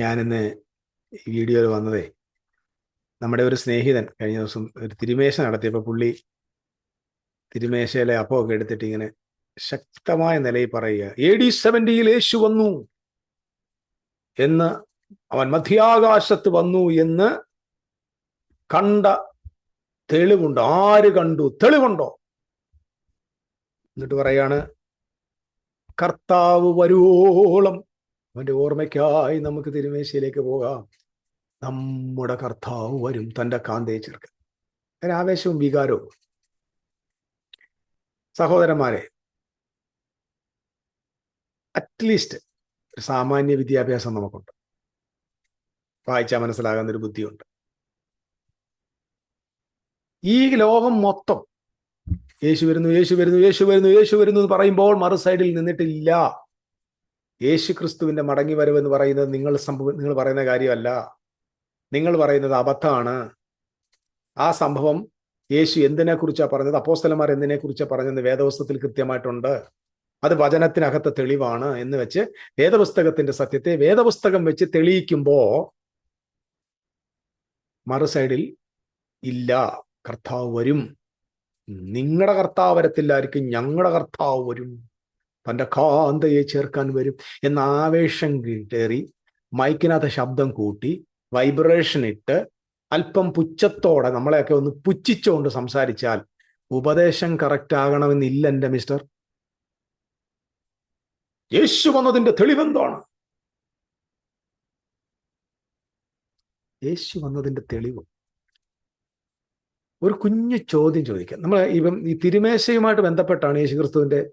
ഞാനിന്ന് ഈ വീഡിയോയിൽ വന്നതേ നമ്മുടെ ഒരു സ്നേഹിതൻ കഴിഞ്ഞ ദിവസം ഒരു തിരുമേശ നടത്തിയപ്പോൾ പുള്ളി തിരുമേശയിലെ അപ്പമൊക്കെ എടുത്തിട്ട് ഇങ്ങനെ ശക്തമായ നിലയിൽ പറയുക എ ഡി സെവന്റിയിൽ യേശു വന്നു എന്ന് അവൻ മധ്യാകാശത്ത് വന്നു എന്ന് കണ്ട തെളിവുണ്ട്? ആര് കണ്ടു? തെളിവുണ്ടോ? എന്നിട്ട് പറയാണ് കർത്താവ് വരുവോളം അവന്റെ ഓർമ്മയ്ക്കായി നമുക്ക് തിരുമേശയിലേക്ക് പോകാം. നമ്മുടെ കർത്താവ് വരും തന്റെ കാന്തയെ ചേർക്കാൻ അതിന് ആവേശവും വികാരവും. സഹോദരന്മാരെ അറ്റ്ലീസ്റ്റ് ഒരു സാമാന്യ വിദ്യാഭ്യാസം നമുക്കുണ്ട്. വായിച്ചാൽ മനസ്സിലാകുന്ന ഒരു ബുദ്ധിയുണ്ട്. ഈ ലോകം മൊത്തം യേശു വരുന്നു യേശു വരുന്നു യേശു വരുന്നു യേശു വരുന്നു എന്ന് പറയുമ്പോൾ മറു സൈഡിൽ നിന്നിട്ടില്ല. യേശു ക്രിസ്തുവിന്റെ മടങ്ങി വരവെന്ന് പറയുന്നത് നിങ്ങൾ സംഭവം നിങ്ങൾ പറയുന്ന കാര്യമല്ല. നിങ്ങൾ പറയുന്നത് അബദ്ധമാണ്. ആ സംഭവം യേശു എന്തിനെ കുറിച്ചാണ് പറഞ്ഞത്? അപ്പോസ്തലന്മാർ എന്തിനെ കുറിച്ചാണ് പറഞ്ഞത് വേദപുസ്തകത്തിൽ കൃത്യമായിട്ടുണ്ട്. അത് വചനത്തിനകത്ത് തെളിവാണ് എന്ന് വെച്ച് വേദപുസ്തകത്തിന്റെ സത്യത്തെ വേദപുസ്തകം വെച്ച് തെളിയിക്കുമ്പോ മറു സൈഡിൽ ഇല്ല കർത്താവ് വരും. നിങ്ങളുടെ കർത്താവ് വരത്തില്ലായിരിക്കും ഞങ്ങളുടെ കർത്താവ് വരും. തന്റെ കാന്തയെ ചേർക്കാൻ വരും എന്ന ആവേശം കയറി മൈക്കിനകത്ത് ശബ്ദം കൂട്ടി വൈബ്രേഷൻ ഇട്ട് അല്പം പുച്ഛത്തോടെ നമ്മളെയൊക്കെ ഒന്ന് പുച്ഛിച്ചുകൊണ്ട് സംസാരിച്ചാൽ ഉപദേശം കറക്റ്റ് ആകണമെന്നില്ല എന്റെ മിസ്റ്റർ യേശു വന്നതിന്റെ തെളിവെന്താണ്? യേശു വന്നതിന്റെ തെളിവ്. ഒരു കുഞ്ഞു ചോദ്യം ചോദിക്കാം. നമ്മൾ ഇപ്പം ഈ തിരുമേശയുമായിട്ട് ബന്ധപ്പെട്ടാണ് യേശു ക്രിസ്തുവിന്റെ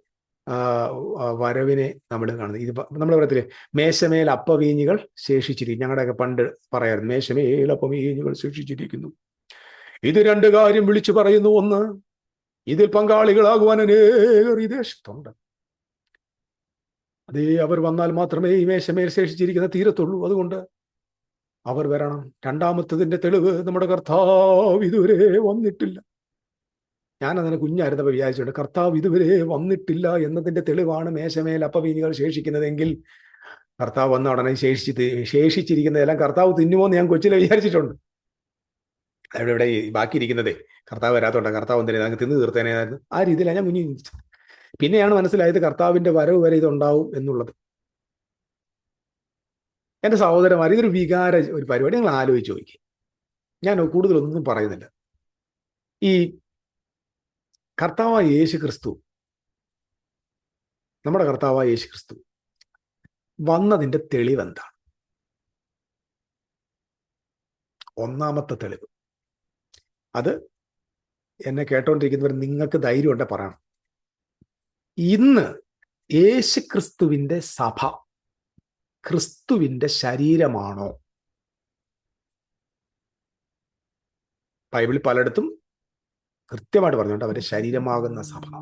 വരവിനെ നമ്മൾ കാണുന്നത്. ഇത് നമ്മൾ പറയത്തില്ലേ മേശമേൽ അപ്പവീഞ്ഞുകൾ ശേഷിച്ചിരിക്കും ഞങ്ങളുടെയൊക്കെ പണ്ട് പറയാറുണ്ട് മേശമേൽ അപ്പവീഞ്ഞുകൾ ശേഷിച്ചിരിക്കുന്നു. ഇത് രണ്ട് കാര്യം വിളിച്ചു പറയുന്നു. ഒന്ന് ഇതിൽ പങ്കാളികളാകുവാൻ ഈ ദേശത്തുണ്ട്. അതേ അവർ വന്നാൽ മാത്രമേ ഈ മേശമേൽ ശേഷിച്ചിരിക്കുന്ന തീരത്തുള്ളൂ. അതുകൊണ്ട് അവർ വരണം. രണ്ടാമത്തതിന്റെ തെളിവ് നമ്മുടെ കർത്താവ് ഇതുവരെ വന്നിട്ടില്ല. ഞാൻ അതിനെ കുഞ്ഞായിരുന്നപ്പോൾ വിചാരിച്ചിട്ടുണ്ട് കർത്താവ് ഇതുവരെ വന്നിട്ടില്ല എന്നതിന്റെ തെളിവാണ് മേശമേൽ അപ്പവീനികൾ ശേഷിക്കുന്നതെങ്കിൽ. കർത്താവ് വന്ന ഉടനെ ശേഷിച്ച് ശേഷിച്ചിരിക്കുന്നതെല്ലാം കർത്താവ് തിന്നുമോ എന്ന് ഞാൻ കൊച്ചിലെ വിചാരിച്ചിട്ടുണ്ട്. അവിടെ ഇവിടെ ബാക്കിയിരിക്കുന്നതേ കർത്താവ് വരാത്തോണ്ട് കർത്താവ് എന്തിനാ ഞങ്ങൾക്ക് തിന്നു തീർത്തേനായിരുന്നു ആ രീതിയിലാണ് ഞാൻ കുഞ്ഞു പിന്നെയാണ് മനസ്സിലായത് കർത്താവിന്റെ വരവ് വരെ ഇതുണ്ടാവും എന്നുള്ളത്. എന്റെ സഹോദരന്മാർ ഇതൊരു വികാര ഒരു പരിപാടി. നിങ്ങൾ ആലോചിച്ച് നോക്കി ഞാൻ കൂടുതലൊന്നും പറയുന്നില്ല. ഈ കർത്താവായ യേശു ക്രിസ്തു നമ്മുടെ കർത്താവായ യേശു ക്രിസ്തു വന്നതിന്റെ തെളിവെന്താണ് ഒന്നാമത്തെ തെളിവ്. അത് എന്നെ കേട്ടോണ്ടിരിക്കുന്നവർ നിങ്ങൾക്ക് ധൈര്യം ഉണ്ടെ പറയണം. ഇന്ന് യേശു ക്രിസ്തുവിന്റെ സഭ ക്രിസ്തുവിന്റെ ശരീരമാണോ? ബൈബിളിൽ പലയിടത്തും കൃത്യമായിട്ട് പറഞ്ഞുകൊണ്ട് അവന്റെ ശരീരമാകുന്ന സഭ.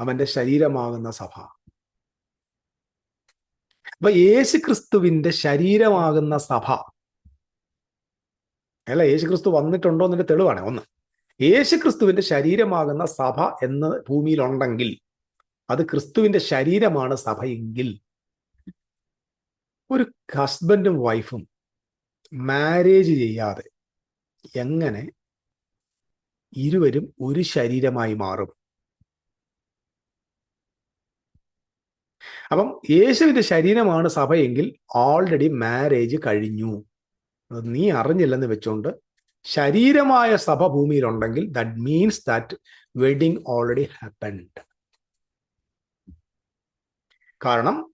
അവന്റെ ശരീരമാകുന്ന സഭ. അപ്പൊ യേശു ക്രിസ്തുവിന്റെ ശരീരമാകുന്ന സഭ. അല്ല യേശു ക്രിസ്തു വന്നിട്ടുണ്ടോ എന്നതിന്റെ തെളിവാണ്. ഒന്ന് യേശു ക്രിസ്തുവിന്റെ ശരീരമാകുന്ന സഭ എന്ന് ഭൂമിയിലുണ്ടെങ്കിൽ അത് ക്രിസ്തുവിന്റെ ശരീരമാണ് സഭയെങ്കിൽ ഒരു ഹസ്ബൻഡും വൈഫും മാരേജ് ചെയ്യാതെ എങ്ങനെ ഇരുവരും ഒരു ശരീരമായി മാറും? അപ്പം യേശുവിന്റെ ശരീരമാണ് സഭയെങ്കിൽ ഓൾറെഡി മാരേജ് കഴിഞ്ഞു. നീ അറിഞ്ഞില്ലെന്ന് വെച്ചുകൊണ്ട് ശരീരമായ സഭ ഭൂമിയിലുണ്ടെങ്കിൽ that means that wedding already happened കാരണം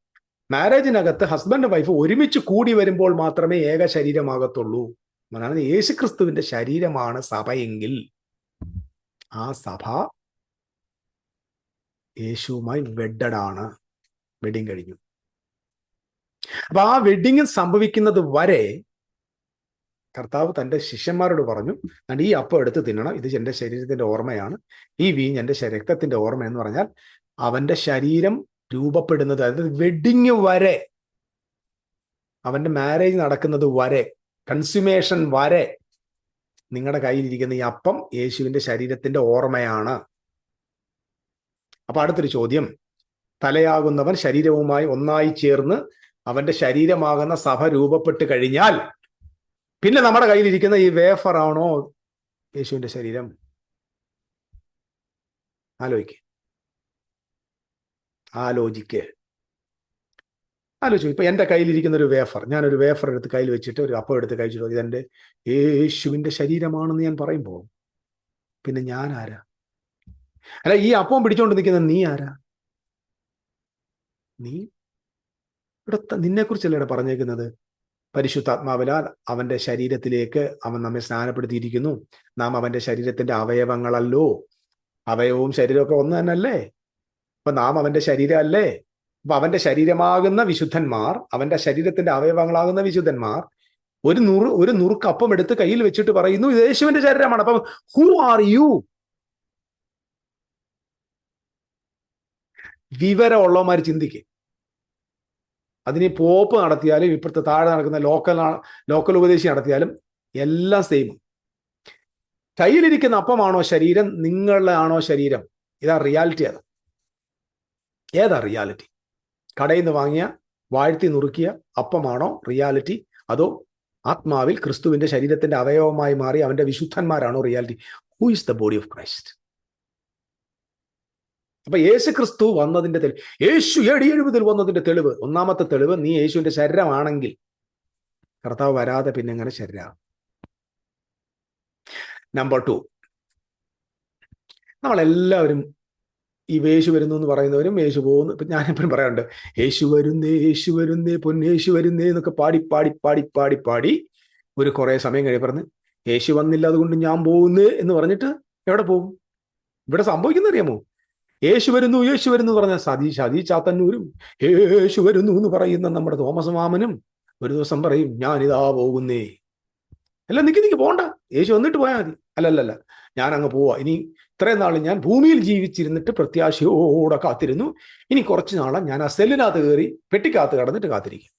മാരേജിനകത്ത് ഹസ്ബൻഡ് വൈഫ് ഒരുമിച്ച് കൂടി വരുമ്പോൾ മാത്രമേ ഏക ശരീരമാകത്തുള്ളൂ. എന്നാണ് യേശു ക്രിസ്തുവിന്റെ ശരീരമാണ് സഭയെങ്കിൽ ആ സഭ യേശുവുമായി വെഡഡാണ് വെഡിങ് കഴിഞ്ഞു. അപ്പൊ ആ വെഡിങ് സംഭവിക്കുന്നത് വരെ കർത്താവ് തന്റെ ശിഷ്യന്മാരോട് പറഞ്ഞു ഞാൻ ഈ അപ്പം എടുത്ത് തിന്നണം. ഇത് എന്റെ ശരീരത്തിന്റെ ഓർമ്മയാണ്. ഈ വീഞ്ഞ് എന്റെ രക്തത്തിന്റെ ഓർമ്മ എന്ന് പറഞ്ഞാൽ അവന്റെ ശരീരം രൂപപ്പെടുന്നത് അതായത് വെഡിങ് വരെ അവന്റെ മാരേജ് നടക്കുന്നത് വരെ കൺസ്യൂമേഷൻ വരെ നിങ്ങളുടെ കയ്യിലിരിക്കുന്ന ഈ അപ്പം യേശുവിന്റെ ശരീരത്തിന്റെ ഓർമ്മയാണ്. അപ്പൊ അടുത്തൊരു ചോദ്യം. തലയാകുന്നവൻ ശരീരവുമായി ഒന്നായി ചേർന്ന് അവന്റെ ശരീരമാകുന്ന സഭ രൂപപ്പെട്ട് കഴിഞ്ഞാൽ പിന്നെ നമ്മുടെ കയ്യിലിരിക്കുന്ന ഈ വേഫറാണോ യേശുവിന്റെ ശരീരം? ആലോചിക്ക്. ആലോചിക്കും. ഇപ്പൊ എന്റെ കയ്യിലിരിക്കുന്ന ഒരു വേഫർ ഞാനൊരു വേഫർ എടുത്ത് കയ്യിൽ വെച്ചിട്ട് ഒരു അപ്പം എടുത്ത് കഴിച്ചിട്ട് ഇതെന്റെ യേശുവിന്റെ ശരീരമാണെന്ന് ഞാൻ പറയുമ്പോൾ പിന്നെ ഞാൻ ആരാ? അല്ല ഈ അപ്പം പിടിച്ചോണ്ട് നിൽക്കുന്ന നീ ആരാ? നീ? ഇവിടെ നിന്നെ കുറിച്ചല്ലേ ഇവിടെ പറഞ്ഞേക്കുന്നത്? പരിശുദ്ധാത്മാവിനാൽ അവന്റെ ശരീരത്തിലേക്ക് അവൻ നമ്മെ സ്നാനപ്പെടുത്തിയിരിക്കുന്നു. നാം അവന്റെ ശരീരത്തിന്റെ അവയവങ്ങളല്ലോ. അവയവവും ശരീരമൊക്കെ ഒന്ന് തന്നെയല്ലേ? അപ്പൊ നാം അവന്റെ ശരീരമല്ലേ? അപ്പൊ അവന്റെ ശരീരമാകുന്ന വിശുദ്ധന്മാർ അവന്റെ ശരീരത്തിന്റെ അവയവങ്ങളാകുന്ന വിശുദ്ധന്മാർ ഒരു നുറു ഒരു നുറുക്ക് അപ്പം എടുത്ത് കയ്യിൽ വെച്ചിട്ട് പറയുന്നു യേശുവിന്റെ ശരീരമാണ്. അപ്പം ഹു ആർ യു വിവരമുള്ളവന്മാർ ചിന്തിക്കുക അതിന് പോപ്പ് നടത്തിയാലും ഇപ്പോഴത്തെ താഴെ നടക്കുന്ന ലോക്കൽ ലോക്കൽ ഉപദേശി നടത്തിയാലും എല്ലാം സെയിം കയ്യിലിരിക്കുന്ന അപ്പമാണോ ശരീരം? നിങ്ങളുടെ ആണോ ശരീരം? ഇതാ റിയാലിറ്റി അത്. ഏതാ റിയാലിറ്റി കടയിൽ നിന്ന് വാങ്ങിയ വാഴ്ത്തി നുറുക്കിയ അപ്പമാണോ റിയാലിറ്റി അതോ ആത്മാവിൽ ക്രിസ്തുവിന്റെ ശരീരത്തിന്റെ അവയവമായി മാറി അവന്റെ വിശുദ്ധന്മാരാണോ reality who is the body of Christ അപ്പൊ യേശു ക്രിസ്തു വന്നതിന്റെ തെളിവ് യേശു ഏടി എഴുപതിൽ വന്നതിന്റെ തെളിവ് ഒന്നാമത്തെ തെളിവ് നീ യേശുവിന്റെ ശരീരമാണെങ്കിൽ കർത്താവ് വരാതെ പിന്നെ എങ്ങനെ ശരീരം? നമ്പർ ടു നമ്മളെല്ലാവരും ഈ യേശു വരുന്നു എന്ന് പറയുന്നവരും യേശു പോകുന്നു. ഇപ്പൊ ഞാനെപ്പോഴും പറയാറുണ്ട് യേശു വരുന്നേ യേശു വരുന്നേ പൊന്നേശു വരുന്നേ എന്നൊക്കെ പാടി പാടി പാടി പാടി പാടി ഒരു കുറെ സമയം കഴിയും. പറഞ്ഞ് യേശു വന്നില്ല അതുകൊണ്ട് ഞാൻ പോകുന്നു എന്ന് പറഞ്ഞിട്ട് എവിടെ പോകും? ഇവിടെ സംഭവിക്കുന്ന അറിയാമോ? യേശു വരുന്നു യേശു വരുന്നു പറഞ്ഞ സതി സതി ചാത്തന്നൂരും യേശു വരുന്നു എന്ന് പറയുന്ന നമ്മുടെ തോമസ് മാമനും ഒരു ദിവസം പറയും ഞാൻ ഇതാ പോകുന്നേ. അല്ല നിക്ക് നിക്ക് പോണ്ട. യേശു വന്നിട്ട് പോയാൽ മതി. അല്ലല്ലല്ല ഞാൻ അങ്ങ് പോവാ. ഇനി ഇത്രയും നാൾ ഞാൻ ഭൂമിയിൽ ജീവിച്ചിരുന്നിട്ട് പ്രത്യാശയോടെ കാത്തിരുന്നു. ഇനി കുറച്ച് നാളെ ഞാൻ ആ സെല്ലിനകത്ത് കയറി പെട്ടിക്കകത്ത് കടന്നിട്ട് കാത്തിരിക്കും.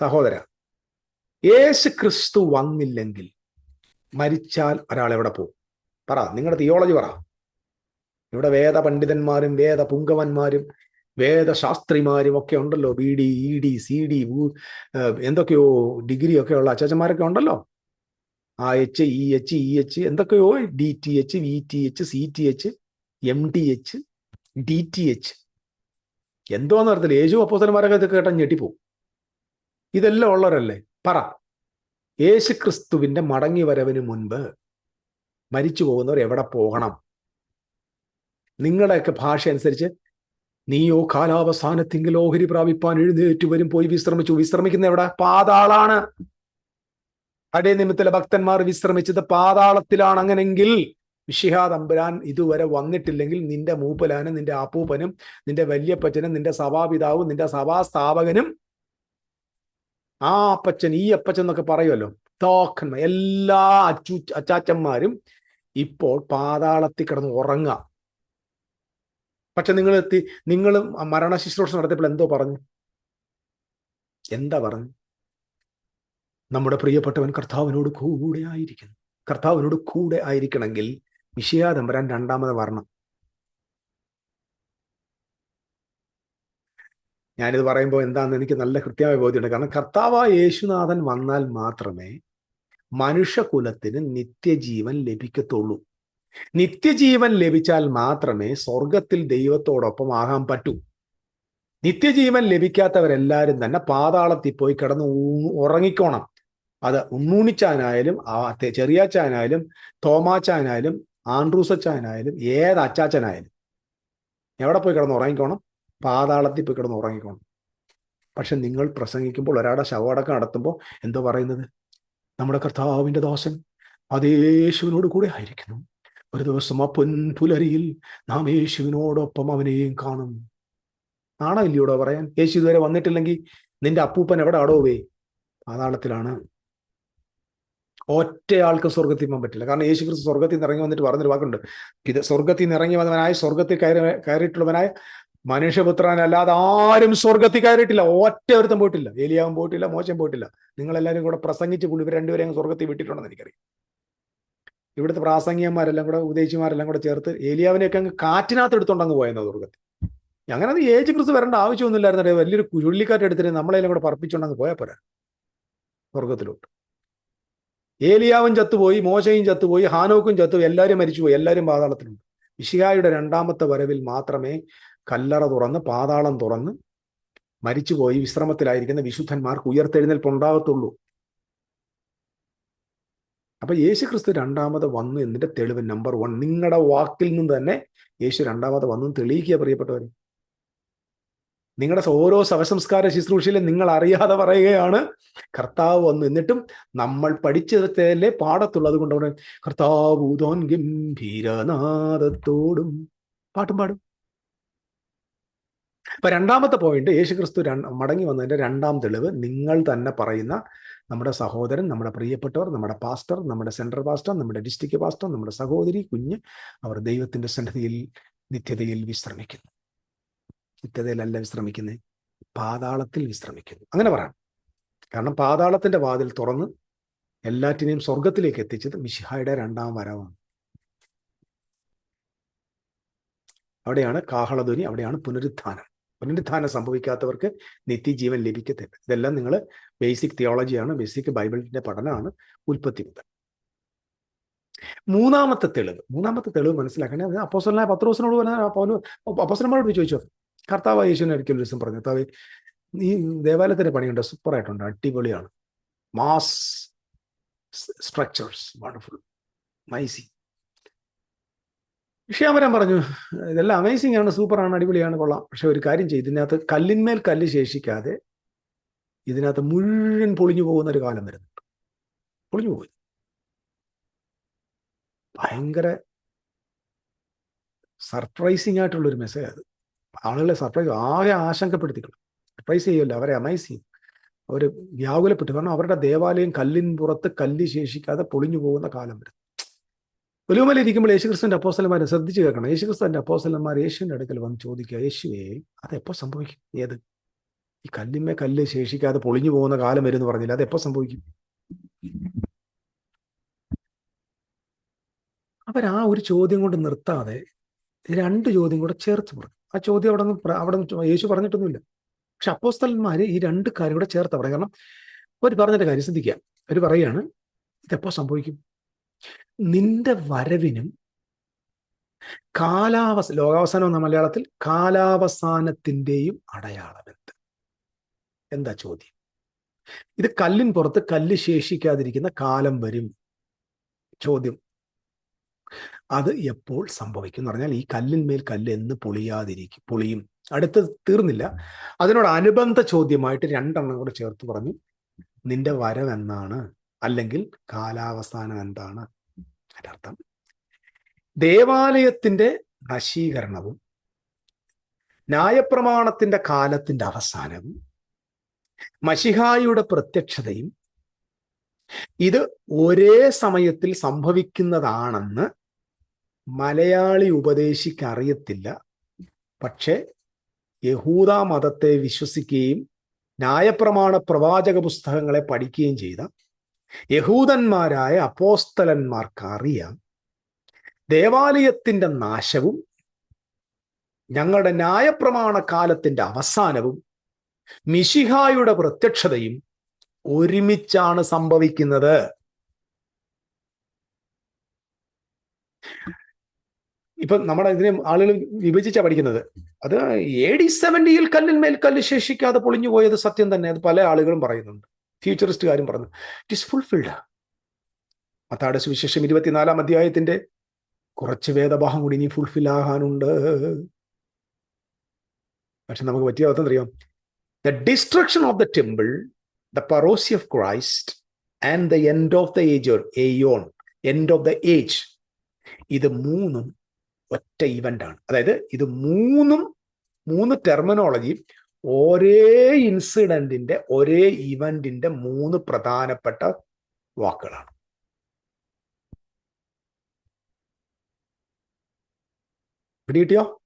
സഹോദര യേശു ക്രിസ്തു വന്നില്ലെങ്കിൽ മരിച്ചാൽ ഒരാൾ എവിടെ പോകും? പറ നിങ്ങളുടെ തിയോളജി പറ. ഇവിടെ വേദ പണ്ഡിതന്മാരും വേദ പുങ്കവന്മാരും വേദശാസ്ത്രിമാരും ഒക്കെ ഉണ്ടല്ലോ. B D E D C D എന്തൊക്കെയോ ഡിഗ്രി ഒക്കെ ഉള്ള അച്ചാച്ചന്മാരൊക്കെ ഉണ്ടല്ലോ. ആ H E H E H എന്തൊക്കെയോ D T H V T H C T H M T H D T H എന്തോന്ന് അറിയത്തില്ല. യേശു അപ്പോസന്മാരൊക്കെ ഇത് കേട്ടാൽ ഞെട്ടിപ്പോവും. ഇതെല്ലാം ഉള്ളവരല്ലേ? പറ. യേശു ക്രിസ്തുവിന്റെ മടങ്ങി വരവിന് മുൻപ് മരിച്ചു പോകുന്നവർ എവിടെ പോകണം? നിങ്ങളുടെയൊക്കെ ഭാഷ അനുസരിച്ച് നീയോ കാലാവസാനത്തിങ്കിൽ ഓഹരി പ്രാപിപ്പാൻ എഴുന്നേറ്റ് വരും പോയി വിശ്രമിച്ചു. വിശ്രമിക്കുന്ന എവിടെ? പാതാളാണ്. അടേ നിമിത്തിലെ ഭക്തന്മാർ വിശ്രമിച്ചത് പാതാളത്തിലാണ്. അങ്ങനെങ്കിൽ വിഷിഹാതമ്പുരാൻ ഇതുവരെ വന്നിട്ടില്ലെങ്കിൽ നിന്റെ മൂപ്പലാനും നിന്റെ അപ്പൂപ്പനും നിന്റെ വല്യപ്പച്ചനും നിന്റെ സഭാപിതാവും നിന്റെ സഭാസ്ഥാപകനും ആ അപ്പച്ചൻ ഈ അപ്പച്ചൻ എന്നൊക്കെ പറയുമല്ലോ തോക്കന്മാർ എല്ലാ അച്ചു അച്ചാച്ചന്മാരും ഇപ്പോൾ പാതാളത്തിൽ കിടന്ന് ഉറങ്ങാം പക്ഷെ നിങ്ങൾ എത്തി നിങ്ങളും മരണ ശുശ്രൂഷ നടത്തിയപ്പോൾ എന്തോ പറഞ്ഞു? എന്താ പറഞ്ഞു? നമ്മുടെ പ്രിയപ്പെട്ടവൻ കർത്താവിനോട് കൂടെ ആയിരിക്കുന്നു കർത്താവിനോട് കൂടെ ആയിരിക്കണമെങ്കിൽ വിഷയാതമ്പരാൻ രണ്ടാമത് വരണം. ഞാനിത് പറയുമ്പോൾ എന്താണെന്ന് എനിക്ക് നല്ല കൃത്യമായ ബോധ്യമുണ്ട്. കാരണം കർത്താവായ യേശുനാഥൻ വന്നാൽ മാത്രമേ മനുഷ്യകുലത്തിന് നിത്യജീവൻ ലഭിക്കത്തുള്ളൂ. നിത്യജീവൻ ലഭിച്ചാൽ മാത്രമേ സ്വർഗത്തിൽ ദൈവത്തോടൊപ്പം ആകാൻ പറ്റൂ. നിത്യജീവൻ ലഭിക്കാത്തവരെല്ലാവരും തന്നെ പാതാളത്തിൽ പോയി കിടന്ന് ഉറങ്ങിക്കോണം. അത് ഉണ്ണൂണിച്ചാനായാലും ചെറിയാച്ചാനായാലും തോമാച്ചാനായാലും ആൻഡ്രൂസച്ചാനായാലും ഏത് അച്ചാച്ചനായാലും. എവിടെ പോയി കിടന്ന് ഉറങ്ങിക്കോണം? പാതാളത്തിൽ പോയി കിടന്ന് ഉറങ്ങിക്കോണം. പക്ഷെ നിങ്ങൾ പ്രസംഗിക്കുമ്പോൾ ഒരാളുടെ ശവടക്കം നടത്തുമ്പോൾ എന്തോ പറയുന്നത്? നമ്മുടെ കർത്താവിന്റെ ദോഷൻ അത് യേശുവിനോട് കൂടെ ആയിരിക്കുന്നു. ഒരു ദിവസം ആ പൊൻപുലരിയിൽ നാം യേശുവിനോടൊപ്പം അവനെയും കാണും. നാണമില്ലയോടോ പറയാൻ? യേശു ഇതുവരെ വന്നിട്ടില്ലെങ്കിൽ നിന്റെ അപ്പൂപ്പൻ എവിടെ അടോവേ പാതാളത്തിലാണ് ഒറ്റയാൾക്ക് സ്വർഗത്തിൽ പോകാൻ പറ്റില്ല. കാരണം യേശു ക്രിസ്തു സ്വർഗത്തിൽ നിന്ന് ഇറങ്ങി വന്നിട്ട് പറഞ്ഞൊരു വാക്കുണ്ട്. ഇത് സ്വർഗത്തിൽ നിന്ന് ഇറങ്ങി വന്നവനായ സ്വർഗത്തിൽ കയറി കയറിയിട്ടുള്ളവനായ മനുഷ്യപുത്രനല്ലാതെ ആരും സ്വർഗത്തിൽ കയറിയിട്ടില്ല. ഒറ്റ ഒരുത്തം പോയിട്ടില്ല. ഏലിയാവും പോയിട്ടില്ല മോശം പോയിട്ടില്ല. നിങ്ങളെല്ലാവരും കൂടെ പ്രസംഗിച്ച് പുള്ളി ഇവർ രണ്ടുപേരെയും സ്വർഗത്തിൽ വിട്ടിട്ടുണ്ടെന്ന് എനിക്കറിയാം. ഇവിടുത്തെ പ്രാസംഗികന്മാരെല്ലാം കൂടെ ഉദ്ദേശിമാരെല്ലാം കൂടെ ചേർത്ത് ഏലിയാവിനെയൊക്കെ അങ്ങ് കാറ്റിനകത്ത് എടുത്തോണ്ട് അങ്ങ് പോയെന്ന സ്വർഗത്തിൽ അങ്ങനെ അത് ഏജ് ക്രിസ് വരേണ്ട ആവശ്യമൊന്നുമില്ലായിരുന്നു വലിയൊരു ചുഴലിക്കാറ്റ് എടുത്തിട്ട് നമ്മളെല്ലാം കൂടെ പറപ്പിച്ചോണ്ട് അങ്ങ് പോയാൽ പോരാ സ്വർഗത്തിലോട്ട് ഏലിയാവും ചത്തുപോയി മോശയും ചത്തുപോയി ഹാനോക്കും ചത്തുപോയി എല്ലാവരും മരിച്ചുപോയി എല്ലാവരും പാതാളത്തിലുണ്ട്. ഇഷികായുടെ രണ്ടാമത്തെ വരവിൽ മാത്രമേ കല്ലറ തുറന്ന് പാതാളം തുറന്ന് മരിച്ചുപോയി വിശ്രമത്തിലായിരിക്കുന്ന വിശുദ്ധന്മാർക്ക് ഉയർത്തെഴുന്നേൽപ്പ് ഉണ്ടാകത്തുള്ളൂ. അപ്പൊ യേശു ക്രിസ്തു രണ്ടാമത് വന്നു എന്നതിന്റെ തെളിവ് നമ്പർ വൺ നിങ്ങളുടെ വാക്കിൽ നിന്ന് തന്നെ യേശു രണ്ടാമത് വന്നു തെളിയിക്കുക പ്രിയപ്പെട്ടവർ നിങ്ങളുടെ ഓരോ ശവസംസ്കാര ശുശ്രൂഷയിലും നിങ്ങൾ അറിയാതെ പറയുകയാണ്. കർത്താവ് വന്നു. എന്നിട്ടും നമ്മൾ പഠിച്ചതല്ലേ പാടത്തുള്ളത് കൊണ്ട് കർത്താവ് ഊതോൻ ഗംഭീരനാദത്തോടും പാട്ടും പാടും. അപ്പൊ രണ്ടാമത്തെ പോയിന്റ് യേശുക്രിസ്തു മടങ്ങി വന്നതിന്റെ രണ്ടാം തെളിവ് നിങ്ങൾ തന്നെ പറയുന്ന നമ്മുടെ സഹോദരൻ നമ്മുടെ പ്രിയപ്പെട്ടവർ നമ്മുടെ പാസ്റ്റർ നമ്മുടെ സെൻട്രൽ പാസ്റ്റർ നമ്മുടെ ഡിസ്ട്രിക്ട് പാസ്റ്റർ നമ്മുടെ സഹോദരി കുഞ്ഞ് അവർ ദൈവത്തിന്റെ സന്നിധിയിൽ നിത്യതയിൽ വിശ്രമിക്കുന്നു. നിത്യതയിലല്ല വിശ്രമിക്കുന്നത് പാതാളത്തിൽ വിശ്രമിക്കുന്നു. അങ്ങനെ പറയാം. കാരണം പാതാളത്തിന്റെ വാതിൽ തുറന്ന് എല്ലാറ്റിനെയും സ്വർഗത്തിലേക്ക് എത്തിച്ചത് മിഷിഹായുടെ രണ്ടാം വരവാണ്. അവിടെയാണ് കാഹളധ്വനി അവിടെയാണ് പുനരുത്ഥാനം. പുനരുത്ഥാനം സംഭവിക്കാത്തവർക്ക് നിത്യജീവൻ ലഭിക്കത്തില്ല. ഇതെല്ലാം നിങ്ങൾ ബേസിക് തിയോളജിയാണ് ബേസിക് ബൈബിളിന്റെ പഠനമാണ് ഉൽപ്പത്തി മുതൽ. മൂന്നാമത്തെ തെളിവ്. മൂന്നാമത്തെ തെളിവ് മനസ്സിലാക്കണേ അത് അപ്പോസലായ പത്രോസിനോട് പറഞ്ഞ അപ്പോസലന്മാരോട് ചോദിച്ചോ. കർത്താവ് യേശുവിനെ ഒരിക്കലും ദിവസം പറഞ്ഞു കർത്താവ് ഈ ദേവാലയത്തിന്റെ പണിയുണ്ട് സൂപ്പറായിട്ടുണ്ട് അടിപൊളിയാണ്. മാസ് സ്ട്രക്ചേഴ്സ് വണ്ടർഫുൾ മൈസി വിഷയാമരം പറഞ്ഞു ഇതെല്ലാം അമേസിംഗ് ആണ് സൂപ്പറാണ് അടിപൊളിയാണ് കൊള്ളാം. പക്ഷെ ഒരു കാര്യം ചെയ്തു ഇതിനകത്ത് കല്ലിന്മേൽ കല്ല് ശേഷിക്കാതെ ഇതിനകത്ത് മുഴുവൻ പൊളിഞ്ഞു പോകുന്ന ഒരു കാലം വരുന്നുണ്ട് പൊളിഞ്ഞു പോയി. ഭയങ്കര സർപ്രൈസിങ് ആയിട്ടുള്ളൊരു മെസ്സേജ് അത്. ആളുകളെ സർപ്രൈസ് ആകെ ആശങ്കപ്പെടുത്തിക്കണം സർപ്രൈസ് ചെയ്യുമല്ലോ അവരെ അമൈസ് ചെയ്യും. അവർ വ്യാകുലപ്പെട്ടു. കാരണം അവരുടെ ദേവാലയം കല്ലിൻ പുറത്ത് കല്ല് ശേഷിക്കാതെ പൊളിഞ്ഞു പോകുന്ന കാലം വരും. ഒലുമല ഇരിക്കുമ്പോൾ യേശുക്രിസ്തുവിന്റെ അപ്പോസലന്മാരെ ശ്രദ്ധിച്ചു കേൾക്കണം. യേശുക്രിസ്തുവിന്റെ അപ്പോസലന്മാർ യേശുവിന്റെ അടുക്കൽ വന്ന് ചോദിക്കുക യേശുവേ അതെപ്പോ സംഭവിക്കും? ഏത്? ഈ കല്ലിന്മേ കല്ല് ശേഷിക്കാതെ പൊളിഞ്ഞു പോകുന്ന കാലം വരും എന്ന് പറഞ്ഞില്ല? അതെപ്പോ സംഭവിക്കും? അവർ ആ ഒരു ചോദ്യം കൊണ്ട് നിർത്താതെ രണ്ട് ചോദ്യം കൂടെ ചേർത്ത് പറഞ്ഞു. ആ ചോദ്യം അവിടെ നിന്ന് അവിടെ യേശു പറഞ്ഞിട്ടൊന്നുമില്ല. പക്ഷെ അപ്പോസ്തലന്മാർ ഈ രണ്ട് കാര്യം കൂടെ ചേർത്ത് പറയാം കാരണം അവർ പറഞ്ഞിട്ട് കാര്യം ശ്രദ്ധിക്കുക അവർ പറയുകയാണ് ഇതെപ്പോ സംഭവിക്കും? നിന്റെ വരവിനും കാലാവസ ലോകാവസാനം എന്ന മലയാളത്തിൽ കാലാവസാനത്തിന്റെയും അടയാളം എന്ത് എന്താ ചോദ്യം? ഇത് കല്ലിൻ പുറത്ത് കല്ല് ശേഷിക്കാതിരിക്കുന്ന കാലം വരും. ചോദ്യം. അത് എപ്പോൾ സംഭവിക്കും എന്ന് പറഞ്ഞാൽ ഈ കല്ലിന്മേൽ കല്ല് എന്ന് പൊളിയാതിരിക്കും പൊളിയും. അടുത്ത് തീർന്നില്ല. അതിനോട് അനുബന്ധ ചോദ്യമായിട്ട് രണ്ടെണ്ണം കൂടെ ചേർത്ത് പറഞ്ഞു നിന്റെ വരം എന്നാണ് അല്ലെങ്കിൽ കാലാവസാനം എന്താണ്? അതർത്ഥം ദേവാലയത്തിന്റെ നശീകരണവും ന്യായപ്രമാണത്തിന്റെ കാലത്തിന്റെ അവസാനവും മഷിഹായുടെ പ്രത്യക്ഷതയും ഇത് ഒരേ സമയത്തിൽ സംഭവിക്കുന്നതാണെന്ന് മലയാളി ഉപദേശിക്ക് അറിയത്തില്ല പക്ഷെ യഹൂദ മതത്തെ വിശ്വസിക്കുകയും ന്യായപ്രമാണ പ്രവാചക പുസ്തകങ്ങളെ പഠിക്കുകയും ചെയ്ത യഹൂദന്മാരായ അപ്പോസ്തലന്മാർക്ക് അറിയാം ദേവാലയത്തിന്റെ നാശവും ഞങ്ങളുടെ ന്യായപ്രമാണ കാലത്തിന്റെ അവസാനവും മിഷിഹായുടെ പ്രത്യക്ഷതയും ഒരുമിച്ചാണ് സംഭവിക്കുന്നത്. ഇപ്പൊ നമ്മുടെ ഇതിനെ ആളുകൾ വിഭജിച്ചാ പഠിക്കുന്നത്. അത് എ ഡി സെവന്റിയിൽ കല്ലിന്മേൽ കല്ല് ശേഷിക്കാതെ പൊളിഞ്ഞു പോയത് സത്യം തന്നെ. അത് പല ആളുകളും പറയുന്നുണ്ട്. ഫ്യൂച്ചറിസ്റ്റുകാരും പറഞ്ഞു ഇറ്റ് ഇസ് ഫുൾഫിൽഡ് മത്താടെ സുവിശേഷം ഇരുപത്തിനാലാം അധ്യായത്തിന്റെ കുറച്ച് വേദഭാഗം കൂടി ഇനി ഫുൾഫിൽ ആകാനുണ്ട്. പക്ഷെ നമുക്ക് പറ്റിയ അർത്ഥം അറിയാം the destruction of the temple the parousia of Christ and the end of the age or aeon end of the age ഇത് മൂന്നും ഒറ്റ ഇവന്റ് ആണ്. അതായത് ഇത് മൂന്നും മൂന്ന് ടെർമിനോളജി ഒരേ ഇൻസിഡന്റിന്റെ ഒരേ ഇവന്റിന്റെ മൂന്ന് പ്രധാനപ്പെട്ട വാക്കുകളാണ്. പിടികിട്ടിയോ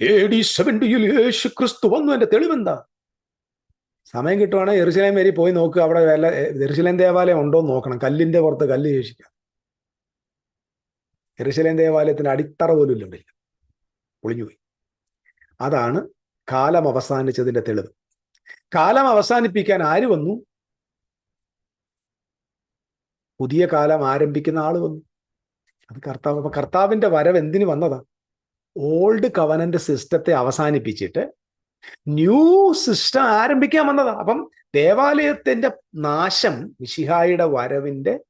എ ഡി സെവന്റിയിൽ യേശു ക്രിസ്തു വന്നു. എന്റെ തെളിവെന്താ? സമയം കിട്ടുവാണെങ്കിൽ എറുസലേം വരി പോയി നോക്കുക അവിടെ വല്ല എറുസലേം ദേവാലയം ഉണ്ടോ എന്ന് നോക്കണം. കല്ലിന്റെ പുറത്ത് കല്ല് ശേഷിക്കാം. എറുശലേം ദേവാലയത്തിന്റെ അടിത്തറ പോലും ഇല്ല ഒളിഞ്ഞുപോയി. പൊളിഞ്ഞുപോയി അതാണ് കാലം അവസാനിച്ചതിന്റെ തെളിവ്. കാലം അവസാനിപ്പിക്കാൻ ആര് വന്നു? പുതിയ കാലം ആരംഭിക്കുന്ന ആൾ വന്നു. അത് കർത്താവ്. അപ്പൊ കർത്താവിന്റെ വരവ് എന്തിനു വന്നതാ? ഓൾഡ് കവനന്റ് സിസ്റ്റത്തെ അവസാനിപ്പിച്ചിട്ട് ന്യൂ സിസ്റ്റം ആരംഭിക്കാൻ വന്നതാ. അപ്പം ദേവാലയത്തിന്റെ നാശം മിശിഹായുടെ വരവിന്റെ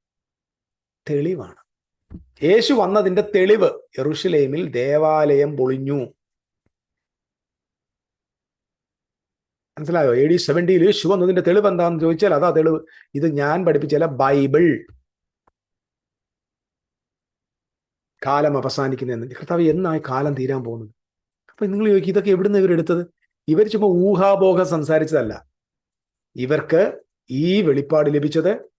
തെളിവാണ്. യേശു വന്നതിന്റെ തെളിവ് യെറുഷലേമിൽ ദേവാലയം പൊളിഞ്ഞു. മനസ്സിലായോ? എ ഡി സെവന്റിയിൽ യേശു വന്നതിന്റെ തെളിവ് എന്താണെന്ന് ചോദിച്ചാൽ അതാ തെളിവ്. ഇത് ഞാൻ പഠിപ്പിച്ചല്ല ബൈബിൾ. കാലം അവസാനിക്കുന്നതെന്ന്. കർത്താവ് എന്നായി കാലം തീരാൻ പോകുന്നത്? അപ്പൊ നിങ്ങൾ ചോദിക്കും ഇതൊക്കെ എവിടുന്ന് ഇവരെടുത്തത് ഇവർ ചുമ്മാ ഊഹാപോഹം സംസാരിച്ചതല്ല. ഇവർക്ക് ഈ വെളിപ്പാട് ലഭിച്ചത്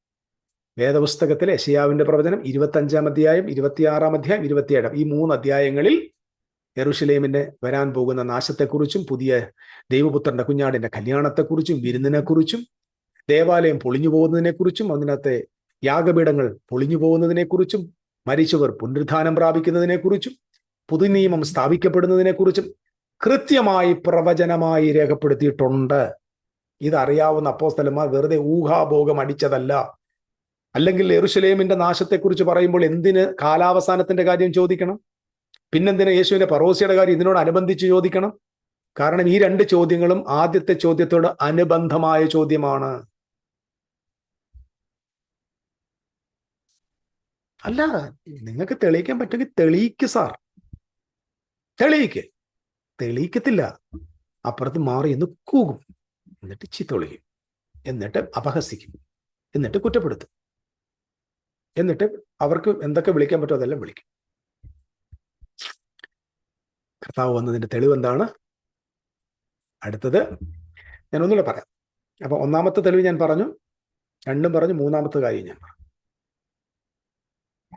വേദപുസ്തകത്തിലെ ഷിയാവിന്റെ പ്രവചനം ഇരുപത്തഞ്ചാം അധ്യായം ഇരുപത്തിയാറാം അധ്യായം ഇരുപത്തിയേഴാം. ഈ മൂന്ന് അധ്യായങ്ങളിൽ യെറുഷലേമിന്റെ വരാൻ പോകുന്ന നാശത്തെക്കുറിച്ചും പുതിയ ദൈവപുത്രന്റെ കുഞ്ഞാടിന്റെ കല്യാണത്തെക്കുറിച്ചും വിരുന്നിനെക്കുറിച്ചും ദേവാലയം പൊളിഞ്ഞു പോകുന്നതിനെക്കുറിച്ചും അതിനകത്തെ യാഗപീഠങ്ങൾ പൊളിഞ്ഞു പോകുന്നതിനെക്കുറിച്ചും മരിച്ചവർ പുനരുദ്ധാനം പ്രാപിക്കുന്നതിനെക്കുറിച്ചും പുതുനിയമം സ്ഥാപിക്കപ്പെടുന്നതിനെക്കുറിച്ചും കൃത്യമായി പ്രവചനമായി രേഖപ്പെടുത്തിയിട്ടുണ്ട്. ഇതറിയാവുന്ന അപ്പോസ്തലന്മാർ വെറുതെ ഊഹാഭോഗം അടിച്ചതല്ല. അല്ലെങ്കിൽ എറുശലേമിന്റെ നാശത്തെക്കുറിച്ച് പറയുമ്പോൾ എന്തിന് കാലാവസാനത്തിന്റെ കാര്യം ചോദിക്കണം? പിന്നെന്തിന് യേശുവിന്റെ പറോസിയുടെ കാര്യം ഇതിനോട് അനുബന്ധിച്ച് ചോദിക്കണം? കാരണം ഈ രണ്ട് ചോദ്യങ്ങളും ആദ്യത്തെ ചോദ്യത്തോട് അനുബന്ധമായ ചോദ്യമാണ്. അല്ല നിങ്ങൾക്ക് തെളിയിക്കാൻ പറ്റുമെങ്കിൽ തെളിയിക്ക് സാർ. തെളിയിക്ക്. തെളിയിക്കത്തില്ല. അപ്പുറത്ത് മാറി എന്ന് കൂകും. എന്നിട്ട് ചിത്തൊളിക്കും എന്നിട്ട് അപഹസിക്കും. എന്നിട്ട് കുറ്റപ്പെടുത്തും. എന്നിട്ട് അവർക്ക് എന്തൊക്കെ വിളിക്കാൻ പറ്റുമോ അതെല്ലാം വിളിക്കും. കർത്താവ് വന്നതിന്റെ തെളിവ് എന്താണ്? അടുത്തത് ഞാൻ ഒന്നുകൂടെ പറയാം. അപ്പൊ ഒന്നാമത്തെ തെളിവ് ഞാൻ പറഞ്ഞു. രണ്ടും പറഞ്ഞു മൂന്നാമത്തെ കാര്യം ഞാൻ പറഞ്ഞു.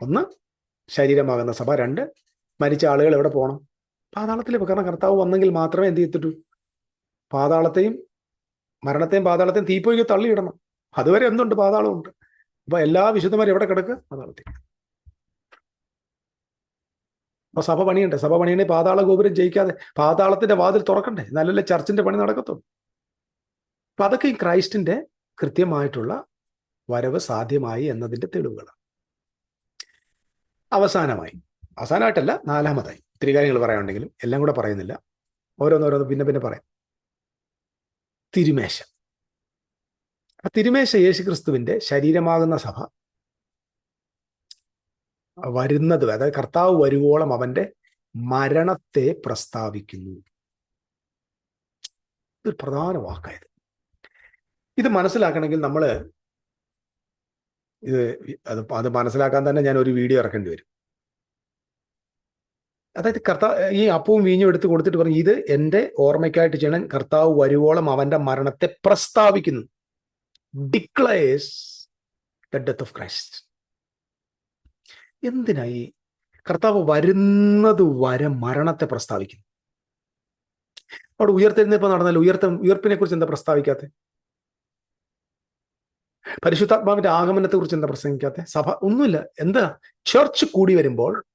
ഒന്ന് ശരീരമാകുന്ന സഭ. രണ്ട് മരിച്ച ആളുകൾ എവിടെ പോകണം? പാതാളത്തിൽ കാരണം കർത്താവ് വന്നെങ്കിൽ മാത്രമേ എന്ത് ചെയ്തിട്ടു പാതാളത്തെയും മരണത്തെയും പാതാളത്തെയും തീപ്പൊയ്ക്ക് തള്ളിയിടണം. അതുവരെ എന്തുണ്ട്? പാതാളമുണ്ട്. അപ്പൊ എല്ലാ വിശുദ്ധന്മാരും എവിടെ കിടക്കുക പാതാളത്തിൽ അപ്പൊ സഭ പണിയണ്ടേ. സഭ പണിയണേ പാതാള ഗോപുരം ജയിക്കാതെ പാതാളത്തിന്റെ വാതിൽ തുറക്കണ്ടേ? നല്ലല്ലേ ചർച്ചിന്റെ പണി നടക്കത്തുള്ളൂ. അപ്പൊ അതൊക്കെ ഈ ക്രൈസ്റ്റിന്റെ കൃത്യമായിട്ടുള്ള വരവ് സാധ്യമായി എന്നതിന്റെ തെളിവുകളാണ് അവസാനമായി. അവസാനമായിട്ടല്ല നാലാമതായി. ഇത്തിരി കാര്യങ്ങൾ പറയാനുണ്ടെങ്കിലും എല്ലാം കൂടെ പറയുന്നില്ല. ഓരോന്നോരോന്ന് പിന്നെ പിന്നെ പറയാം. തിരുമേശ. ആ തിരുമേശ യേശുക്രിസ്തുവിന്റെ ശരീരമാകുന്ന സഭ വരുന്നത് അതായത് കർത്താവ് വരുവോളം അവന്റെ മരണത്തെ പ്രസ്താവിക്കുന്നു. ഇതൊരു പ്രധാന വാക്കായത്. ഇത് മനസ്സിലാക്കണമെങ്കിൽ നമ്മൾ ഇത് അത് അത് മനസ്സിലാക്കാൻ തന്നെ ഞാൻ ഒരു വീഡിയോ ഇറക്കേണ്ടി വരും. അതായത് കർത്താവ് ഈ അപ്പവും വീഞ്ഞും എടുത്ത് കൊടുത്തിട്ട് പറഞ്ഞു ഇത് എന്റെ ഓർമ്മയ്ക്കായിട്ട് ചെയ്യണം. കർത്താവ് വരുവോളം അവന്റെ മരണത്തെ പ്രസ്താവിക്കുന്നു. Declares the death of Christ എന്തിനായി? കർത്താവ് വരുന്നത് വരെ മരണത്തെ പ്രസ്താവിക്കുന്നു. അവിടെ ഉയർത്തെഴുന്നേൽപ്പ് നടന്നാൽ ഉയർത്ത ഉയർപ്പിനെ കുറിച്ച് എന്താ പ്രസ്താവിക്കാത്ത? പരിശുദ്ധാത്മാവിന്റെ ആഗമനത്തെ കുറിച്ച് എന്താ പ്രസംഗിക്കാത്ത? സഭ ഒന്നുമില്ല. എന്താ? ചർച്ച് കൂടി വരുമ്പോൾ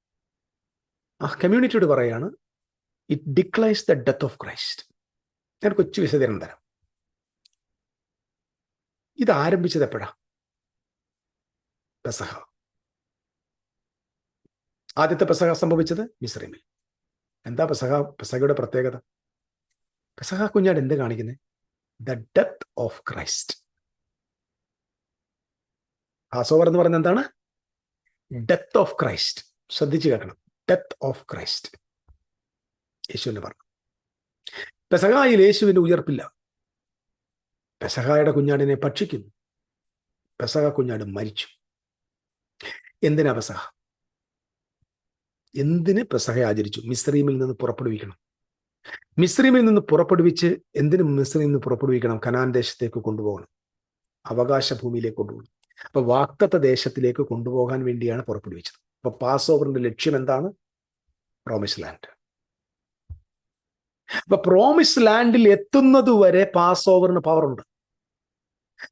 ആ കമ്മ്യൂണിറ്റിയോട് പറയാണ് it declares the death of Christ ഞാൻ കൊച്ചു വിശദീകരണം തരാം. ഇത് ആരംഭിച്ചത് എപ്പോഴാ പെസഹ. ആദ്യത്തെ പെസഹ സംഭവിച്ചത് മിസ്രൈമിൽ. എന്താ പെസഹ പെസഹയുടെ പ്രത്യേകത? പെസഹ കുഞ്ഞാട് എന്ത് കാണിക്കുന്നത് the death of Christ. Passover എന്ന് പറയുന്നത് എന്താണ്? Death of Christ. ശ്രദ്ധിച്ചു കേൾക്കണം. Death of Christ. യേശുവിന് പറഞ്ഞു. പെസഹായിൽ യേശുവിന്റെ ഉയർപ്പില്ല. പെസഹായുടെ കുഞ്ഞാടിനെ ഭക്ഷിക്കുന്നു. പെസഹ കുഞ്ഞാട് മരിച്ചു. എന്തിനാ പെസഹ? എന്തിന് പെസഹ ആചരിച്ചു? മിസ്രീമിൽ നിന്ന് പുറപ്പെടുവിക്കണം. മിസ്രീമിൽ നിന്ന് പുറപ്പെടുവിച്ച് എന്തിനു മിസ്രീമിൽ നിന്ന് പുറപ്പെടുവിക്കണം? കനാൻ ദേശത്തേക്ക് കൊണ്ടുപോകണം. അവകാശ ഭൂമിയിലേക്ക് കൊണ്ടുപോകണം. അപ്പൊ വാക്തത്വ ദേശത്തിലേക്ക് കൊണ്ടുപോകാൻ വേണ്ടിയാണ് പുറപ്പെടുവിച്ചത്. അപ്പൊ പാസ് ഓവറിന്റെ ലക്ഷ്യം എന്താണ്? പ്രോമിസ് ലാൻഡ് അപ്പൊ പ്രോമിസ് ലാൻഡിൽ എത്തുന്നത് വരെ പാസ് ഓവറിന് ഉണ്ട്.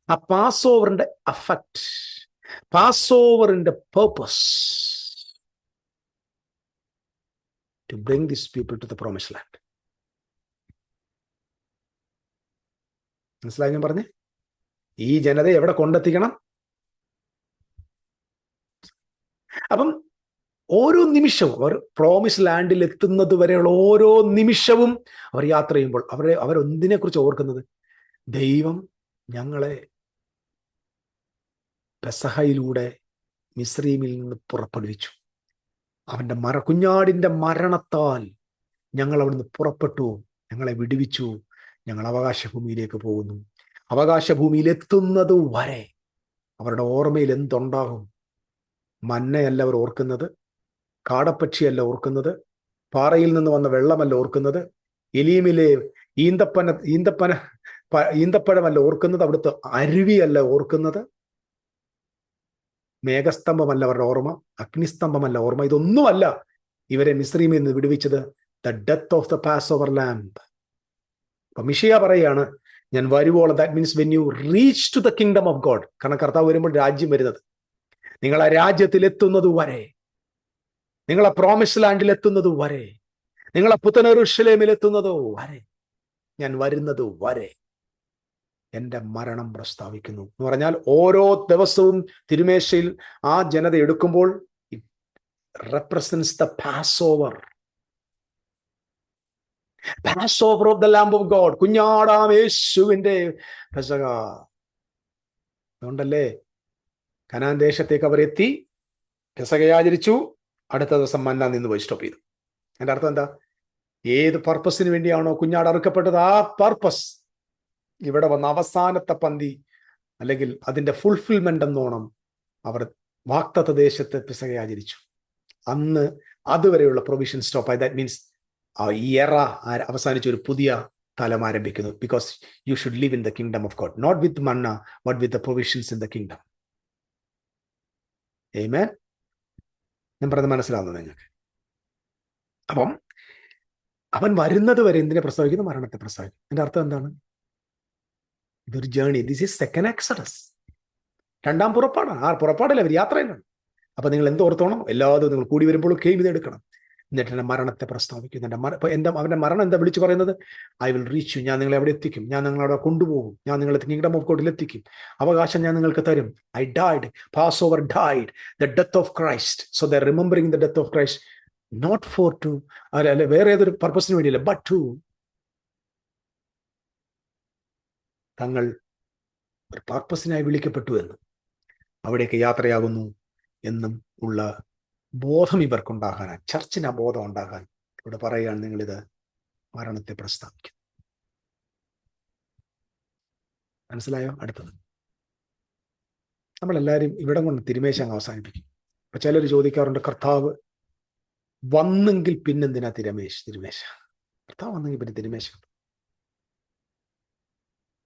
ആ പാസ് ഓവറിന്റെ അഫക്റ്റ് പാസ് ഓവറിന്റെ purpose to bring this people to the promise land മനസ്സിലായി ഞാൻ പറഞ്ഞേ? ഈ ജനതയെ എവിടെ കൊണ്ടെത്തിക്കണം? അപ്പം ഓരോ നിമിഷവും അവർ പ്രോമിസ് ലാൻഡിൽ എത്തുന്നത് വരെയുള്ള ഓരോ നിമിഷവും അവർ യാത്ര ചെയ്യുമ്പോൾ അവരെ അവരൊന്നിനെ കുറിച്ച് ഓർക്കുന്നത്? ദൈവം ഞങ്ങളെ പെസഹയിലൂടെ മിശ്രീമിൽ നിന്ന് പുറപ്പെടുവിച്ചു. അവന്റെ മര കുഞ്ഞാടിന്റെ മരണത്താൽ ഞങ്ങൾ അവിടുന്ന് പുറപ്പെട്ടു. ഞങ്ങളെ വിടുവിച്ചു. ഞങ്ങൾ അവകാശഭൂമിയിലേക്ക് പോകുന്നു. അവകാശഭൂമിയിൽ എത്തുന്നത് വരെ അവരുടെ ഓർമ്മയിൽ എന്തുണ്ടാകും? മന്നയല്ല അവർ ഓർക്കുന്നത് കാടപ്പക്ഷിയല്ല ഓർക്കുന്നത് പാറയിൽ നിന്ന് വന്ന വെള്ളമല്ല ഓർക്കുന്നത് എലീമിലെ ഈന്തപ്പന ഈന്തപ്പന ഈന്തപ്പഴമല്ല ഓർക്കുന്നത് അവിടുത്തെ അരുവിയല്ല ഓർക്കുന്നത്? മേഘസ്തംഭമല്ല അവരുടെ ഓർമ്മ അഗ്നിസ്തംഭമല്ല ഓർമ്മ. ഇതൊന്നുമല്ല ഇവരെ മിശ്രീമിൽ നിന്ന് വിടുവിച്ചത്. The death of the passover lamb അപ്പൊ മിഷിയ പറയാണ് ഞാൻ വരുവോളം that means when you reach to the kingdom of God കാരണം കർത്താവ് വരുമ്പോൾ രാജ്യം വരുന്നത്. നിങ്ങൾ ആ രാജ്യത്തിൽ എത്തുന്നത് വരെ. നിങ്ങളെ പ്രോമിസ് ലാൻഡിൽ എത്തുന്നത് വരെ. നിങ്ങളെ പുത്തനറുഷലേമിൽ എത്തുന്നത് വരെ. ഞാൻ വരുന്നത് വരെ. എന്റെ മരണം പ്രസ്താവിക്കുന്നു എന്ന് പറഞ്ഞാൽ ഓരോ ദിവസവും തിരുമേശയിൽ ആ ജനത എടുക്കുമ്പോൾ represents the passover passover of the lamb of God കുഞ്ഞാടാം യേശുവിന്റെ പെസക അതുകൊണ്ടല്ലേ കനാൻ ദേശത്തേക്ക് അവരെത്തി പെസകയാചരിച്ചു അടുത്ത ദിവസം മന്ന നിന്ന് പോയി സ്റ്റോപ്പ് ചെയ്തു. എന്റെ അർത്ഥം എന്താ? ഏത് പർപ്പസിന് വേണ്ടിയാണോ കുഞ്ഞാട് അറുക്കപ്പെട്ടത്? ആ പർപ്പസ് ഇവിടെ വന്ന അവസാനത്തെ പന്തി അല്ലെങ്കിൽ അതിന്റെ ഫുൾഫിൽമെന്റ് എന്നോണം അവർ വാക്തത്വ ദേശത്ത് പിസക ആചരിച്ചു അന്ന് അതുവരെയുള്ള പ്രൊവിഷൻ സ്റ്റോപ്പ് ആയി. ദാറ്റ് മീൻസ് ഈ എറ അവസാനിച്ച ഒരു പുതിയ തലം ആരംഭിക്കുന്നു. Because you should live in the kingdom of God not with manna but with the provisions in the kingdom ഏമേ ഞാൻ പറഞ്ഞത് മനസ്സിലാവുന്നു നിങ്ങൾക്ക്. അപ്പം അവൻ വരുന്നത് വരെ എന്തിനെ പ്രസ്താവിക്കുന്നു മരണത്തെ പ്രസ്താവിക്കുന്നു അതിന്റെ അർത്ഥം എന്താണ്? ഇതൊരു journey this is second exodus രണ്ടാം പുറപ്പാടാണ്. ആ പുറപ്പാടല്ല അവർ യാത്രയിലാണ് അപ്പൊ നിങ്ങൾ എന്ത് ഓർത്തോണം? എല്ലാതും നിങ്ങൾ കൂടി വരുമ്പോൾ കെയിം ഇതെടുക്കണം എന്നിട്ട് എന്റെ മരണത്തെ പ്രസ്താവിക്കുന്നു എന്റെ മര എന്താ അവന്റെ മരണം എന്താ വിളിച്ചു പറയുന്നത്? ഐ വിൽ റീച്ച് യു ഞാൻ നിങ്ങളെ എവിടെ എത്തിക്കും. ഞാൻ നിങ്ങളെ അവിടെ കൊണ്ടുപോകും. ഞാൻ നിങ്ങളെ കിങ്ഡം ഓഫ് ഗോഡിൽ എത്തിക്കും. അവകാശം ഞാൻ നിങ്ങൾക്ക് തരും. I died passover died the death of Christ so the remembering the death of Christ not for to അല്ലെ വേറെ ഏതൊരു പർപ്പസിന് വേണ്ടിയില്ല. ബട്ട് ടു തങ്ങൾ ഒരു പർപ്പസിനായി വിളിക്കപ്പെട്ടു എന്ന്. അവിടേക്ക് യാത്രയാകുന്നു എന്നും ഉള്ള ബോധം ഇവർക്കുണ്ടാകാൻ ചർച്ചിന് ആ ബോധം ഉണ്ടാകാൻ ഇവിടെ പറയുകയാണ് നിങ്ങളിത് മരണത്തെ പ്രസ്താവിക്കും. മനസ്സിലായോ? അടുത്തത്. നമ്മളെല്ലാവരും ഇവിടെ കൊണ്ട് തിരുമേശ അവസാനിപ്പിക്കും. അപ്പൊ ചിലർ ചോദിക്കാറുണ്ട് കർത്താവ് വന്നെങ്കിൽ പിന്നെന്തിനാ തിരമേശ് തിരുമേശ? കർത്താവ് വന്നെങ്കിൽ പിന്നെ തിരുമേശ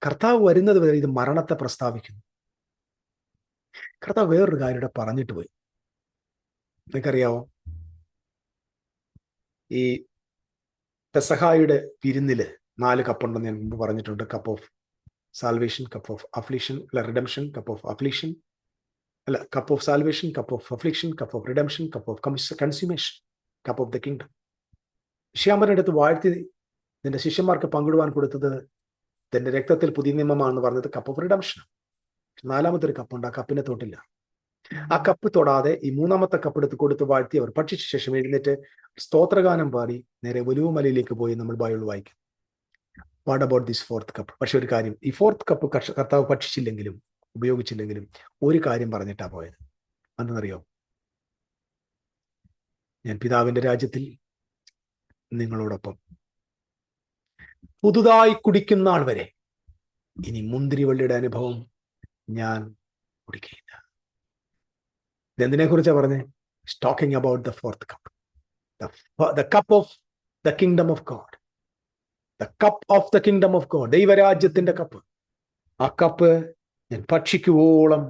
കർത്താവ് വരുന്നത് വരെ ഇത് മരണത്തെ പ്രസ്താവിക്കുന്നു. കർത്താവ് വേറൊരു കാര്യം ഇവിടെ പറഞ്ഞിട്ട് പോയി. നിങ്ങൾക്കറിയാവോ? ഈ പെസഹായുടെ വിരുന്നിൽ നാല് കപ്പുണ്ടെന്ന് ഞാൻ മുമ്പ് പറഞ്ഞിട്ടുണ്ട്. Cup of salvation cup of affliction അല്ല റിഡംഷൻ കപ്പ് ഓഫ് അഫ്ലിഷൻ അല്ല cup of salvation cup of affliction cup of redemption cup of consummation cup of the kingdom ശ്യാമരുടെ അടുത്ത് വാഴ്ത്തി നിന്റെ ശിഷ്യന്മാർക്ക് പങ്കിടുവാൻ കൊടുത്തത് തന്റെ രക്തത്തിൽ പുതിയ നിയമമാണെന്ന് പറഞ്ഞത് കപ്പ് ഓഫ് റിഡംഷൻ നാലാമത്തെ ഒരു കപ്പുണ്ട് ആ കപ്പിനെ തൊട്ടില്ല. ആ കപ്പ് തൊടാതെ ഈ മൂന്നാമത്തെ കപ്പ് എടുത്ത് കൊടുത്ത് വാഴ്ത്തി അവർ ഭക്ഷിച്ച ശേഷം എഴുന്നേറ്റ് സ്തോത്രഗാനം പാടി നേരെ ഒലുവുമലയിലേക്ക് പോയി നമ്മൾ ബൈബിൾ വായിക്കും. What about this fourth cup പക്ഷെ ഒരു കാര്യം ഈ ഫോർത്ത് കപ്പ് കർത്താവ് ഭക്ഷിച്ചില്ലെങ്കിലും ഉപയോഗിച്ചില്ലെങ്കിലും ഒരു കാര്യം പറഞ്ഞിട്ടാ പോയത്. അതെന്നറിയോ? ഞാൻ പിതാവിന്റെ രാജ്യത്തിൽ നിങ്ങളോടൊപ്പം പുതുതായി കുടിക്കുന്ന ആൾ വരെ. ഇനി മുന്തിരിവള്ളിയുടെ അനുഭവം ഞാൻ കുടിക്കില്ല. ഇതെന്തിനെ കുറിച്ചാണ് പറഞ്ഞത് talking about the fourth cup the cup of the kingdom of God the cup of the kingdom of God ദൈവരാജ്യത്തിന്റെ കപ്പ് ആ കപ്പ് ഞാൻ ഭക്ഷിക്കുവോളം.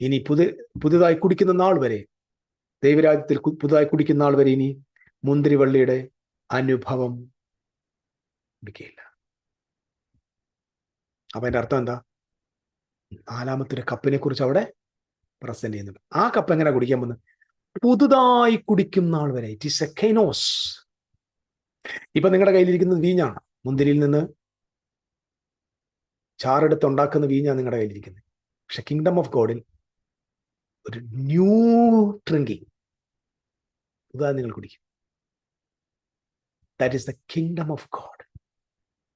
ഇനി പുതു പുതുതായി കുടിക്കുന്ന നാൾ വരെ ദൈവരാജ്യത്തിൽ പുതുതായി കുടിക്കുന്ന നാൾ വരെ ഇനി മുന്തിരിവള്ളിയുടെ അനുഭവം കുടിക്കുകയില്ല അപ്പൊ അതിന്റെ അർത്ഥം എന്താ? നാലാമത്തെ ഒരു കപ്പിനെ കുറിച്ച് അവിടെ പ്രസന്റ് ചെയ്യുന്നുണ്ട്. ആ കപ്പ് എങ്ങനെ കുടിക്കാൻ വന്ന് പുതുതായി കുടിക്കുന്ന ആൾ വരെ. ഇറ്റ് ഈസ് എ കൈനോസ് ഇപ്പൊ നിങ്ങളുടെ കയ്യിലിരിക്കുന്നത് വീഞ്ഞാണ്. മുന്തിരിയിൽ നിന്ന് ചാറെടുത്ത് ഉണ്ടാക്കുന്ന വീഞ്ഞാണ് നിങ്ങളുടെ കയ്യിലിരിക്കുന്നത്. പക്ഷെ കിങ്ഡം ഓഫ് ഗോഡിൽ ഒരു ന്യൂ ഡ്രിങ്കിങ് പുതുതായി നിങ്ങൾ കുടിക്കും. That is the kingdom of God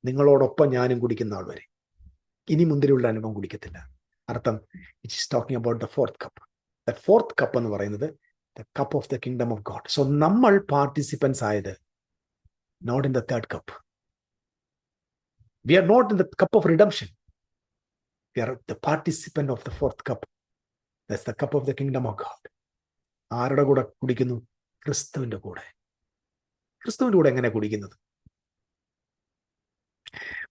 നിങ്ങളോടൊപ്പം ഞാനും കുടിക്കുന്ന ആൾ വരെ. ഇനി മുന്തിരിയുള്ള അനുഭവം കുടിക്കത്തില്ല. അർത്ഥം it is talking about the fourth cup the fourth cup എന്ന് പറയുന്നത് the cup of the kingdom of God so നമ്മൾ പാർട്ടിസിപ്പൻസ് ആയത് not in the third cup we are not in the cup of redemption we are the participant of the fourth cup thus the cup of the kingdom of God ആരുടെ കൂടെ കുടിക്കുന്നു? ക്രിസ്തുവിന്റെ കൂടെ. ക്രിസ്തുവിന്റെ കൂടെ എങ്ങനെ കുടിക്കുന്നത്?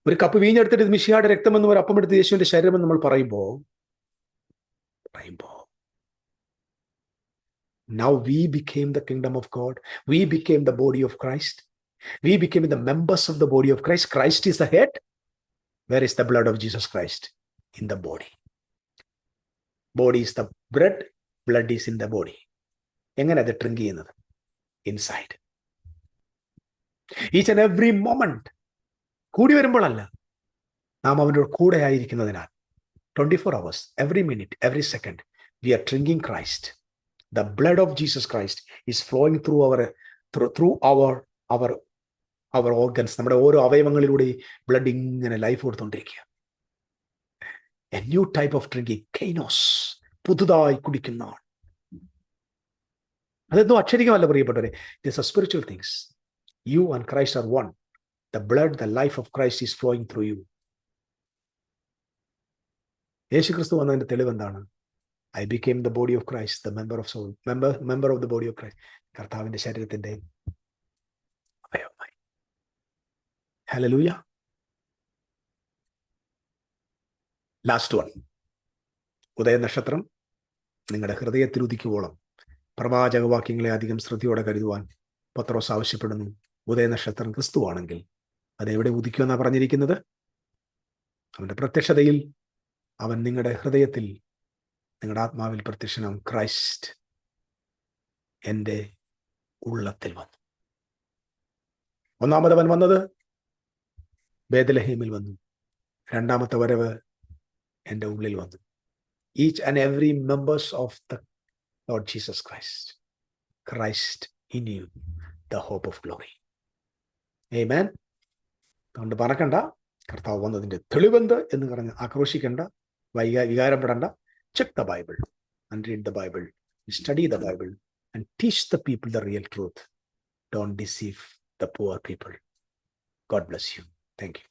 ഒരു കപ്പ് വീഞ്ഞെടുത്തിട്ട് ഇത് മിഷിയാടെ രക്തമെന്ന് ഒരു അപ്പം എടുത്ത് യേശുവിന്റെ ശരീരമെന്ന് നമ്മൾ പറയുമ്പോ പറയുമ്പോ now we became the kingdom of God. We became the body of Christ. We became the members of the body of Christ. Christ is the head. Where is the blood of Jesus Christ? In the body. Body is the bread, blood is in the body. എങ്ങനെ അത് drink ചെയ്യുന്നത് inside each and every moment കൂടി വരുമ്പോഴല്ല. നാം അവനോട് കൂടെ ആയിരിക്കുന്നതിനാൽ twenty four hours every minute every second we are drinking Christ the blood of Jesus Christ is flowing through our through our our our organs. നമ്മുടെ ഓരോ അവയവങ്ങളിലൂടെ blood ഇങ്ങനെ life കൊടുത്തുകൊണ്ടിരിക്കുക a new type of drinking കെയ്നോസ് പുതുതായി കുടിക്കുന്ന ആൾ അതെന്തോ അക്ഷരികമല്ല പ്രിയപ്പെട്ടവരെ. This a spiritual things you and Christ are one the blood, the life of Christ is flowing through you. യേശു ക്രിസ്തു വന്നതിന്റെ തെളിവ് എന്താണ്? I became the body of Christ the member of soul member member of the body of Christ കർത്താവിന്റെ ശരീരത്തിന്റെ അവയവമായി ഹലലൂയ last one ഉദയനക്ഷത്രം നിങ്ങളുടെ ഹൃദയത്തിൽ ഉദിക്കുവോളം. പ്രവാചകവാക്യങ്ങളെ അധികം ശ്രദ്ധയോടെ കരുതുവാൻ പത്രോസ് ആവശ്യപ്പെടുന്നു. ഉദയനക്ഷത്രം ക്രിസ്തുവാണെങ്കിൽ അത് എവിടെ ഉദിക്കുമെന്നാണ് പറഞ്ഞിരിക്കുന്നത്? അവന്റെ പ്രത്യക്ഷതയിൽ അവൻ നിങ്ങളുടെ ഹൃദയത്തിൽ നിങ്ങളുടെ ആത്മാവിൽ പ്രത്യക്ഷനാവും ക്രൈസ്റ്റ് എന്റെ ഉള്ളത്തിൽ വന്നു. ഒന്നാമത് അവൻ വന്നത് ബേദലഹീമിൽ വന്നു. രണ്ടാമത്തെ വരവ് എന്റെ ഉള്ളിൽ വന്നു. Each and every members of the lord Jesus Christ Christ in you the hope of glory a man അതുകൊണ്ട് മറക്കണ്ട. കർത്താവ് വന്നതിന്റെ തെളിവെന്ത് എന്ന് പറഞ്ഞ് ആക്രോശിക്കേണ്ട. വൈകാ വികാരപ്പെടേണ്ട check the Bible and read the Bible study the Bible and teach the people the real truth don't deceive the poor people God bless you thank you